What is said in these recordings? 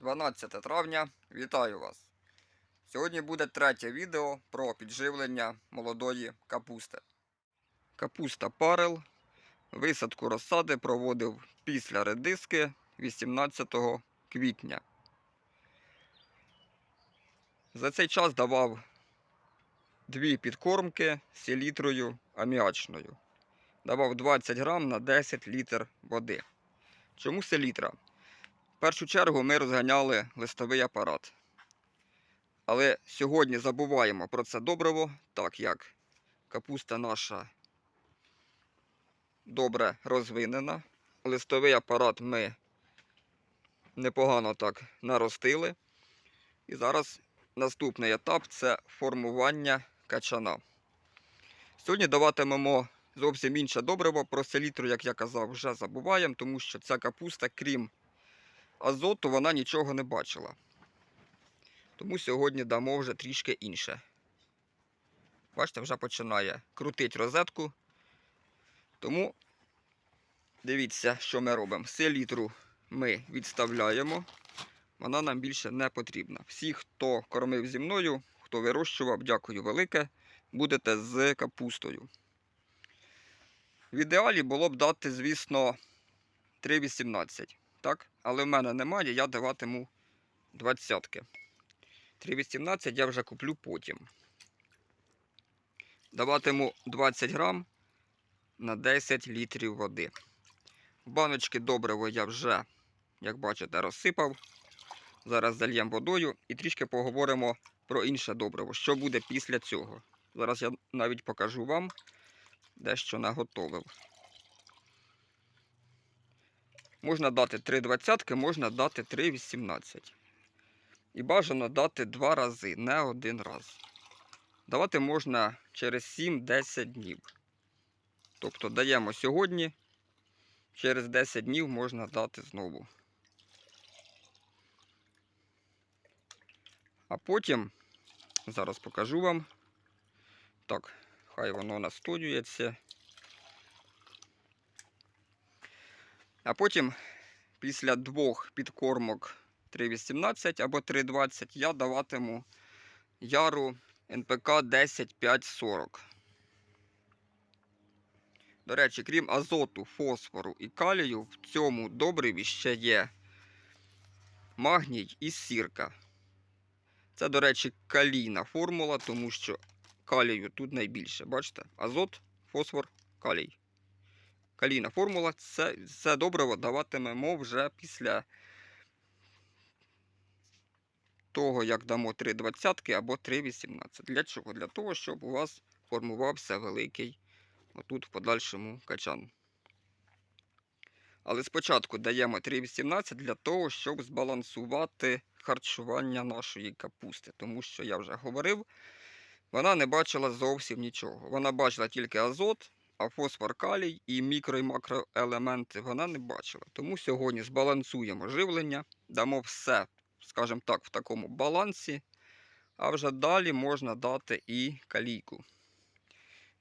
12 травня. Вітаю вас! Сьогодні буде третє відео про підживлення молодої капусти. Капуста парел. Висадку розсади проводив після редиски 18 квітня. За цей час давав дві підкормки селітрою аміачною. Давав 20 грам на 10 літр води. Чому селітра? В першу чергу ми розганяли листовий апарат. Але сьогодні забуваємо про це добриво, так як капуста наша добре розвинена. Листовий апарат ми непогано так наростили. І зараз наступний етап це формування качана. Сьогодні даватимемо зовсім інше добриво. Про селітру, як я казав, вже забуваємо, тому що ця капуста, крім азоту, вона нічого не бачила. Тому сьогодні дамо вже трішки інше. Бачите, вже починає крутить розетку. Тому дивіться, що ми робимо. Селітру ми відставляємо. Вона нам більше не потрібна. Всі, хто кормив зі мною, хто вирощував, дякую велике. Будете з капустою. В ідеалі було б дати, звісно, 3,18. Так? Але в мене немає, я даватиму двадцятки. 3,18 я вже куплю потім. Даватиму 20 грам на 10 літрів води. Баночки добриво я вже, як бачите, розсипав. Зараз зальємо водою і трішки поговоримо про інше добриво. Що буде після цього? Зараз я навіть покажу вам дещо наготовив. Можна дати 3 двадцятки, можна дати 3,18. І бажано дати два рази, не один раз. Давати можна через 7-10 днів. Тобто даємо сьогодні, через 10 днів можна дати знову. А потім, зараз покажу вам. Так, хай воно настоюється. А потім, після двох підкормок 3,18 або 3,20, я даватиму яру НПК 10,5,40. До речі, крім азоту, фосфору і калію, в цьому добриві ще є магній і сірка. Це, до речі, калійна формула, тому що калію тут найбільше. Бачите? Азот, фосфор, калій. Калійна формула це, це добриво даватимемо вже після того, як дамо 3,20 або 3,18. Для чого? Для того, щоб у вас формувався великий отут в подальшому качан. Але спочатку даємо 3,18 для того, щоб збалансувати харчування нашої капусти. Тому що я вже говорив, вона не бачила зовсім нічого. Вона бачила тільки азот, а фосфор калій і мікро і макроелементи вона не бачила. Тому сьогодні збалансуємо живлення, дамо все, скажімо так, в такому балансі. А вже далі можна дати і калійку.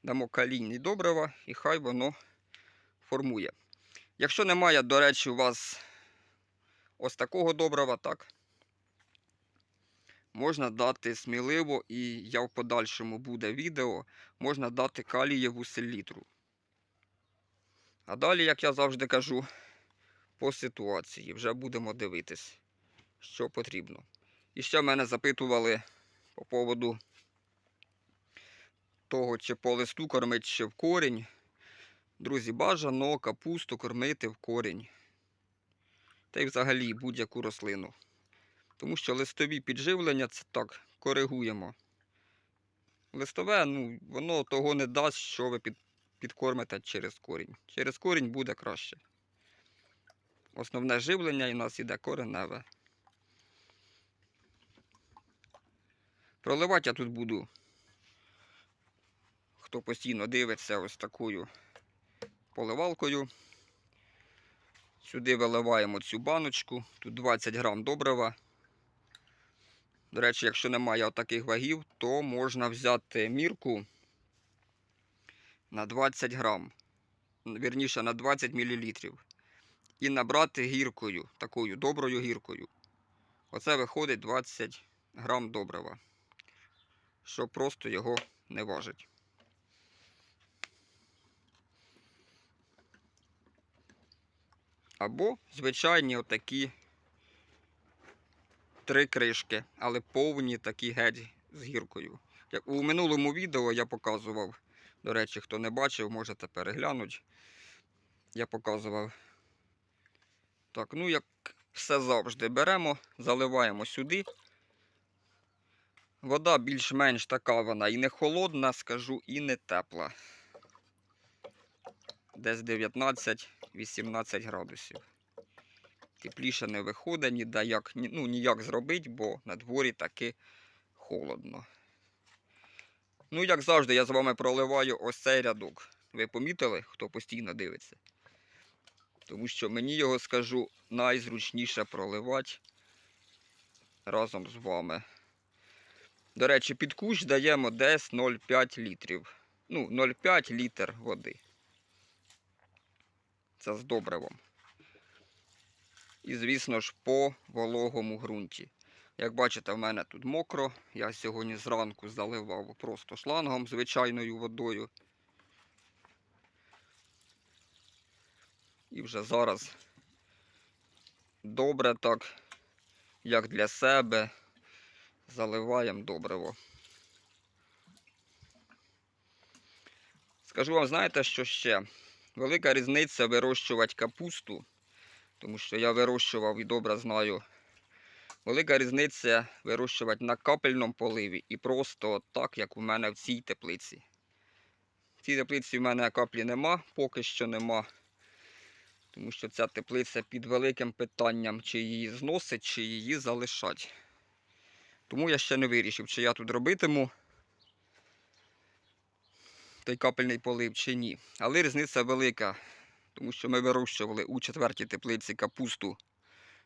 Дамо калійні добрива і хай воно формує. Якщо немає, до речі, у вас ось такого добрива, так, можна дати сміливо, і я в подальшому буде відео, можна дати калієву селітру. А далі, як я завжди кажу, по ситуації вже будемо дивитись, що потрібно. І ще мене запитували по поводу того, чи по листу кормить, чи в корінь. Друзі, бажано капусту кормити в корінь. Та й взагалі будь-яку рослину. Тому що листові підживлення це так, коригуємо. Листове, ну, воно того не дасть, що ви під, підкормите через корінь. Через корінь буде краще. Основне живлення і у нас іде кореневе. Проливати я тут буду. Хто постійно дивиться ось такою поливалкою. Сюди виливаємо цю баночку, тут 20 грам добрива. До речі, якщо немає таких вагів, то можна взяти мірку на 20 грам, вірніше на 20 мл. І набрати гіркою, такою доброю гіркою. Оце виходить 20 грам добрива, що просто його не важить. Або звичайні отакі три кришки, але повні такі геть з гіркою. Як у минулому відео я показував, до речі, хто не бачив, можете переглянути. Я показував. Так, ну як все завжди беремо, заливаємо сюди. Вода більш-менш така вона і не холодна, скажу, і не тепла. Десь 19-18 градусів. Тепліше не виходить, ніде як, ну, ніяк зробити, бо на дворі таки холодно. Ну, як завжди, я з вами проливаю ось цей рядок. Ви помітили, хто постійно дивиться? Тому що мені його скажу найзручніше проливати разом з вами. До речі, під кущ даємо десь 0,5 літрів. Ну, 0,5 літр води. Це з добривом. І, звісно ж, по вологому ґрунті. Як бачите, в мене тут мокро. Я сьогодні зранку заливав просто шлангом звичайною водою. І вже зараз добре так, як для себе, заливаємо добриво. Скажу вам, знаєте, що ще? Велика різниця вирощувати капусту, тому що я вирощував і добре знаю. Велика різниця вирощувати на капельному поливі і просто так, як у мене в цій теплиці. В цій теплиці в мене каплі нема, поки що нема. Тому що ця теплиця під великим питанням, чи її зносить, чи її залишать. Тому я ще не вирішив, чи я тут робитиму той капельний полив, чи ні. Але різниця велика, тому що ми вирощували у четвертій теплиці капусту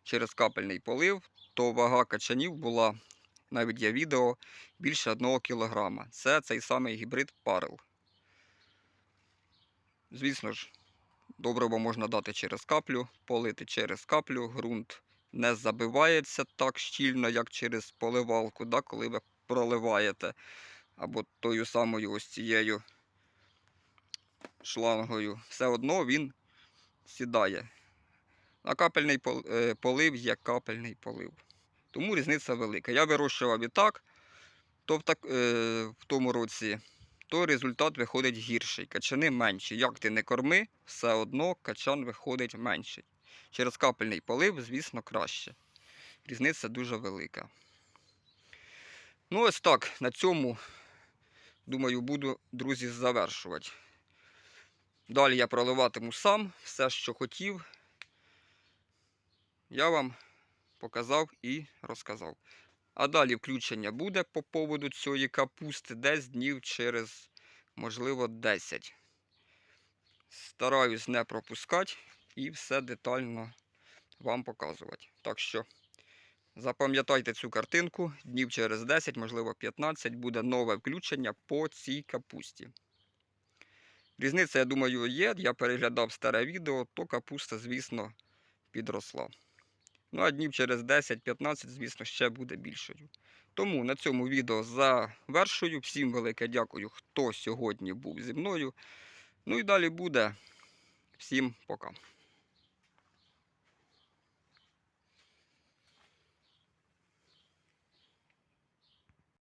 через капельний полив, то вага качанів була, навіть є відео, більше 1 кілограма. Це цей самий гібрид парел. Звісно ж, добриво можна дати через каплю, полити через каплю, ґрунт не забивається так щільно, як через поливалку, да, коли ви проливаєте. Або тою самою ось цією шлангою. Все одно він сідає. А капельний е, полив є капельний полив. Тому різниця велика. Я вирощував і так, то в, так, е, в тому році, то результат виходить гірший. Качани менші. Як ти не корми, все одно качан виходить менший. Через капельний полив, звісно, краще. Різниця дуже велика. Ну, ось так. На цьому, думаю, буду, друзі, завершувати. Далі я проливатиму сам все, що хотів. Я вам показав і розказав. А далі включення буде по поводу цієї капусти десь днів через, можливо, 10. Стараюсь не пропускати і все детально вам показувати. Так що запам'ятайте цю картинку, днів через 10, можливо 15, буде нове включення по цій капусті. Різниця, я думаю, є. Я переглядав старе відео, то капуста, звісно, підросла. Ну, а днів через 10-15, звісно, ще буде більшою. Тому на цьому відео завершую. Всім велике дякую, хто сьогодні був зі мною. Ну і далі буде. Всім пока.